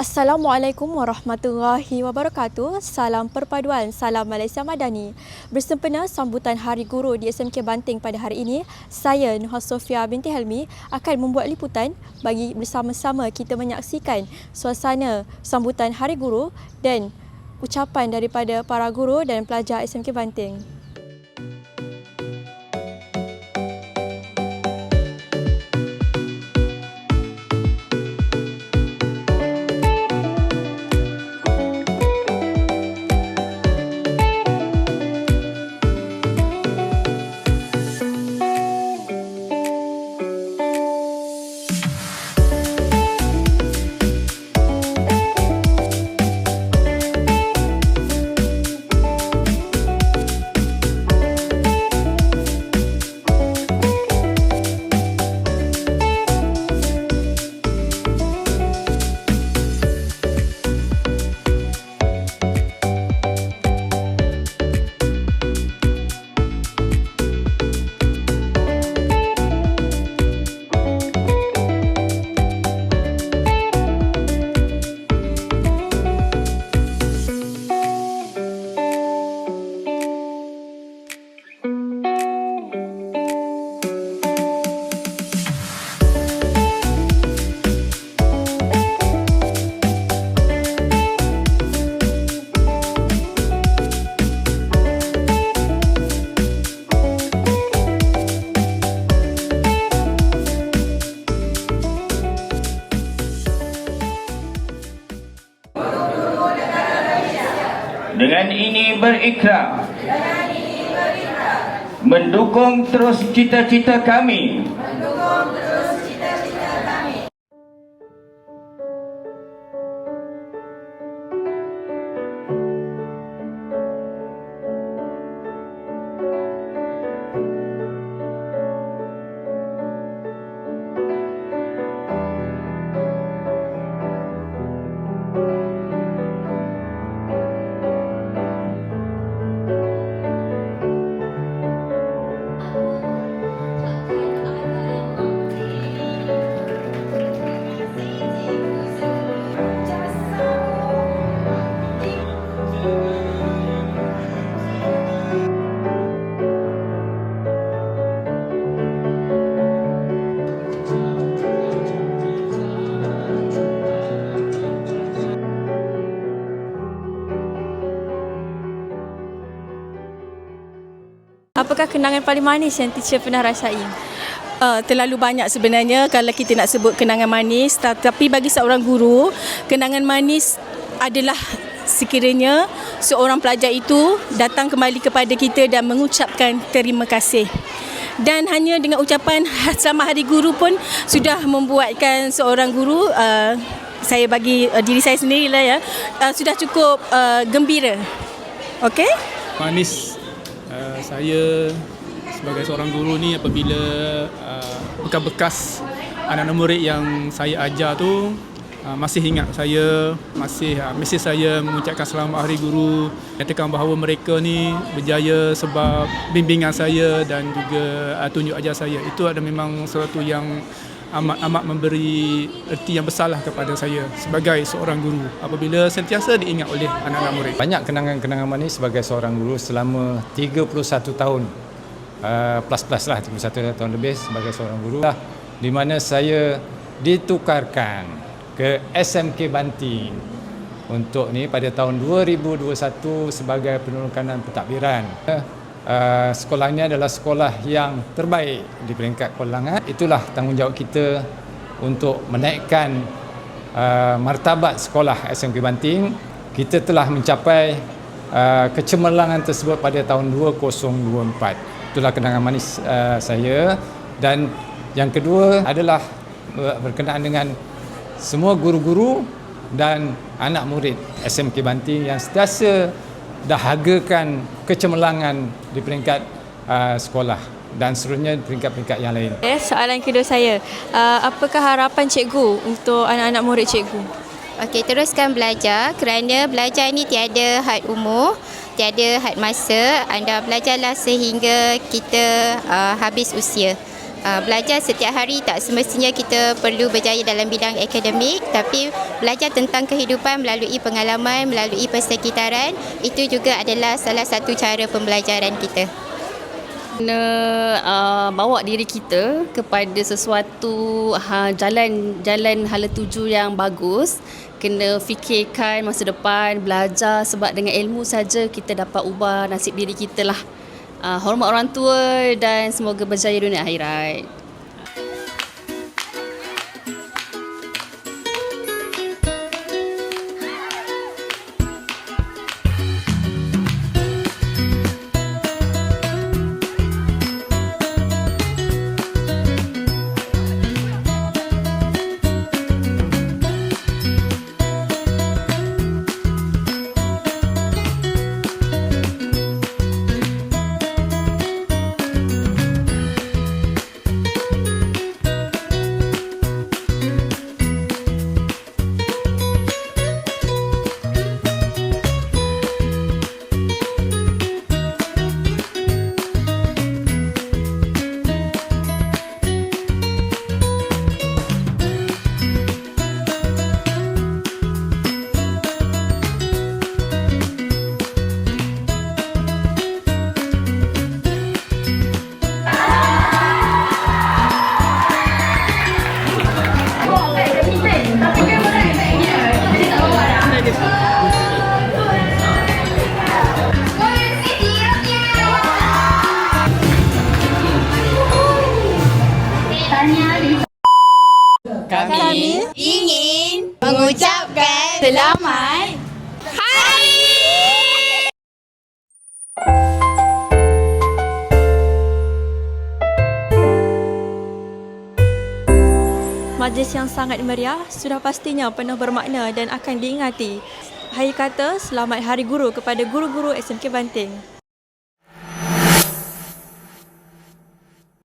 Assalamualaikum warahmatullahi wabarakatuh. Salam perpaduan, salam Malaysia Madani. Bersempena sambutan Hari Guru di SMK Banting pada hari ini, saya Nuha Sofia binti Helmi akan membuat liputan bagi bersama-sama kita menyaksikan suasana sambutan Hari Guru dan ucapan daripada para guru dan pelajar SMK Banting. Dengan ini berikrar mendukung terus cita-cita kami Apakah kenangan paling manis yang teacher pernah rasai? Uh, terlalu banyak sebenarnya kalau kita nak sebut kenangan manis. Tetapi bagi seorang guru kenangan manis adalah sekiranya seorang pelajar itu datang kembali kepada kita dan mengucapkan terima kasih. Dan hanya dengan ucapan selamat hari guru pun sudah membuatkan seorang guru uh, saya bagi uh, diri saya sendirilah ya uh, sudah cukup uh, gembira. Okey? Manis saya sebagai seorang guru ni apabila uh, bekas-bekas anak-anak murid yang saya ajar tu uh, masih ingat saya masih uh, mesej saya mengucapkan selamat hari guru nyatakan bahawa mereka ni berjaya sebab bimbingan saya dan juga uh, tunjuk ajar saya. Itu ada memang sesuatu yang amat amat memberi erti yang besarlah kepada saya sebagai seorang guru apabila sentiasa diingat oleh anak-anak murid Banyak kenangan-kenangan manis sebagai seorang guru selama 31 tahun uh, plus-plus lah 31 tahun lebih sebagai seorang guru lah, di mana saya ditukarkan ke SMK Banting untuk ni pada tahun 2021 sebagai penurunan pentadbiran. Uh, sekolah ini adalah sekolah yang terbaik di peringkat Kuala Langat. Itulah tanggungjawab kita untuk menaikkan uh, martabat sekolah SMK Banting. Kita telah mencapai uh, kecemerlangan tersebut pada tahun 2024. Itulah kenangan manis uh, saya dan yang kedua adalah berkenaan dengan semua guru-guru dan anak murid SMK Banting yang sentiasa dahagakan kecemerlangan di peringkat uh, sekolah dan seterusnya di peringkat-peringkat yang lain. Eh, soalan kedua saya, uh, apakah harapan cikgu untuk anak-anak murid cikgu? Okey, teruskan belajar kerana belajar ini tiada had umur, tiada had masa. Anda belajarlah sehingga kita uh, habis usia. Uh, belajar setiap hari tak semestinya kita perlu berjaya dalam bidang akademik tapi belajar tentang kehidupan melalui pengalaman, melalui persekitaran itu juga adalah salah satu cara pembelajaran kita. kena uh, bawa diri kita kepada sesuatu ha, jalan jalan hala tuju yang bagus kena fikirkan masa depan belajar sebab dengan ilmu saja kita dapat ubah nasib diri kita lah uh, hormat orang tua dan semoga berjaya dunia akhirat Majlis yang sangat meriah sudah pastinya penuh bermakna dan akan diingati. Hari kata selamat Hari Guru kepada guru-guru SMK Banting.